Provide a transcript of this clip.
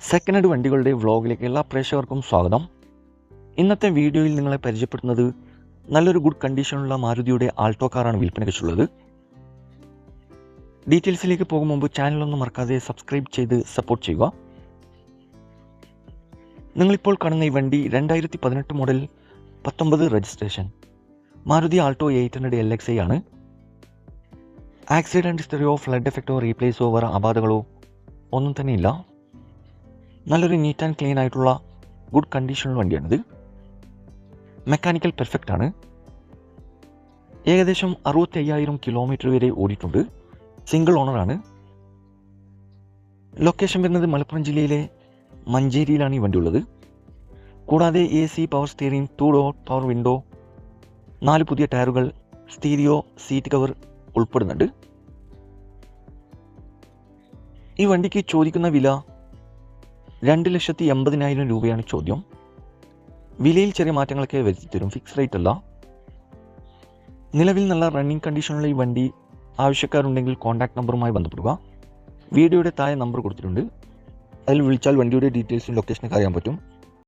Second hand വണ്ടികളുടെ വ്ളോഗിലേക്ക് എല്ലാ പ്രേക്ഷകർക്കും സ്വാഗതം. ഇന്നത്തെ വീഡിയോയിൽ നിങ്ങളെ പരിചയപ്പെടുത്തുന്നത് നല്ലൊരു ഗുഡ് കണ്ടീഷനുള്ള മാരുതിയുടെ ആൾട്ടോ കാറാണ് വിൽപ്പനയ്ക്കുള്ളത്. ഡീറ്റെയിൽസിലേക്ക് പോകും മുമ്പ് ചാനലൊന്നും മറക്കാതെ സബ്സ്ക്രൈബ് ചെയ്ത് സപ്പോർട്ട് ചെയ്യുക. നിങ്ങളിപ്പോൾ കാണുന്ന ഈ വണ്ടി രണ്ടായിരത്തി പതിനെട്ട് മോഡൽ പത്തൊമ്പത് registration Maruti Alto eight hundred L X I ആണ്. ആക്സിഡന്റ് ഹിസ്റ്ററിയോ ഫ്ലഡ് എഫക്റ്റോ റീപ്ലേസോ വേറെ അപാധകളോ ഒന്നും തന്നെ ഇല്ല. നല്ലൊരു നീറ്റ് ആൻഡ് ക്ലീൻ ആയിട്ടുള്ള ഗുഡ് കണ്ടീഷനുള്ള വണ്ടിയാണിത്. മെക്കാനിക്കൽ പെർഫെക്റ്റ് ആണ്. ഏകദേശം അറുപത്തി അയ്യായിരം കിലോമീറ്റർ വരെ ഓടിയിട്ടുണ്ട്. സിംഗിൾ ഓണറാണ് ലൊക്കേഷൻ വരുന്നത് മലപ്പുറം ജില്ലയിലെ മഞ്ചേരിയിലാണ് ഈ വണ്ടി ഉള്ളത്. കൂടാതെ A C power steering two door power window നാല് പുതിയ ടയറുകൾ സ്റ്റീരിയോ സീറ്റ് കവർ ഉൾപ്പെടുന്നുണ്ട്. ഈ വണ്ടിക്ക് ചോദിക്കുന്ന വില രണ്ട് ലക്ഷത്തി എൺപതിനായിരം രൂപയാണ് ചോദ്യം. വിലയിൽ ചെറിയ മാറ്റങ്ങളൊക്കെ വരുത്തി തരും ഫിക്സ് റേറ്റ് അല്ല. നിലവിൽ നല്ല റണ്ണിങ് കണ്ടീഷനുള്ള ഈ വണ്ടി ആവശ്യക്കാരുണ്ടെങ്കിൽ കോൺടാക്ട് നമ്പറുമായി ബന്ധപ്പെടുക. വീഡിയോയുടെ താഴെ നമ്പർ കൊടുത്തിട്ടുണ്ട്. അതിൽ വിളിച്ചാൽ വണ്ടിയുടെ ഡീറ്റെയിൽസും ലൊക്കേഷനൊക്കെ അറിയാൻ പറ്റും.